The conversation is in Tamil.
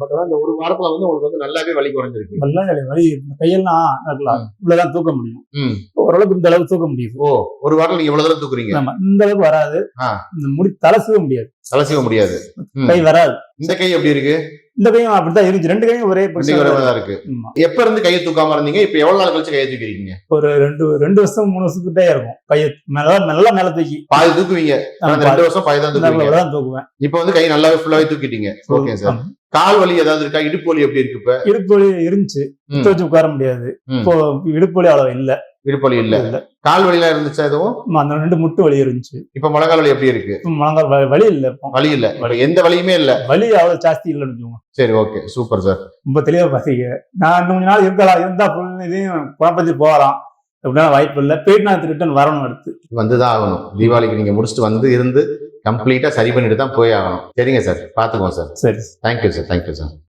பட் இந்த ஒரு வாரத்துல வந்து உங்களுக்கு வந்து நல்லாவே வலி குறைஞ்சிருக்கு. நல்லா வலி கையெல்லாம் இவ்வளவுதான் தூக்க முடியும். ஓரளவுக்கு இந்த அளவுக்கு தூக்க முடியுது. ஓ ஒரு வாரத்துல நீங்க எவ்வளவு தூரம் தூக்குறீங்க? ஆமா இந்த அளவுக்கு வராது. இந்த முடி தலை முடியாது. அலசிக்க முடியாது. கை வராது. இந்த கை எப்படி இருக்கு? இந்த கையும் அப்படித்தான் இருந்துச்சு. ரெண்டு கையும் ஒரே தான் இருக்கு. எப்ப இருந்து கையை தூக்காம இருந்தீங்க? இப்ப எவ்வளவு நாள் கழிச்சு கையை தூக்கிறீங்க ஒரு ரெண்டு ரெண்டு வருஷம் மூணு வருஷத்துக்கிட்டே இருக்கும். கையை மேல நல்லா மேல தூக்கி. பாதி தூக்குவீங்க. ரெண்டு வருஷம் பாதி தான் தூக்குவீங்க. தான் தூக்குவேன். இப்ப வந்து கை நல்லாவே ஃபுல்லாவே தூக்கிட்டீங்க. Okay sir. கால் வலி ஏதாவது இருக்கா? இடுப்பு வலி எப்படி இருக்கு இப்ப? இடுப்பு வலி இருந்துச்சு. வச்சு உட்கார முடியாது. இப்போ இடுப்பு வலி அவ்வளவு இல்ல. இடுப்பு வலி இல்ல. இல்ல. கால் வலிலாம் இருந்துச்சா எதுவும்? அந்த ரெண்டு முட்டு வலி இருந்துச்சு. இப்ப முழங்கால் வலி எப்படி இருக்கு? முழங்கால் வலி- இல்ல வலி இல்ல. எந்த வலியுமே இல்ல. வலி அவ்வளவு ஜாஸ்தி இல்லைன்னு சரி ஓகே சூப்பர் சார் ரொம்ப தெளிவா பாத்தீங்க நான் இன்னும் கொஞ்ச நாள் இருக்கலாம் இருந்தா full இதையும் குழப்பத்தி போகலாம். அப்படின்னா வாய்ப்பு இல்லை. போயிட்டு நான் ரிட்டர்ன் வரணும் அடுத்து. வந்துதான் ஆகணும். தீபாவளிக்கு நீங்க முடிச்சுட்டு வந்து இருந்து கம்ப்ளீட்டா சரி பண்ணிட்டு தான் போய் ஆகணும். சரிங்க சார் பாத்துக்கோங்க சார் சரி தேங்க்யூ சார் தேங்க்யூ சார்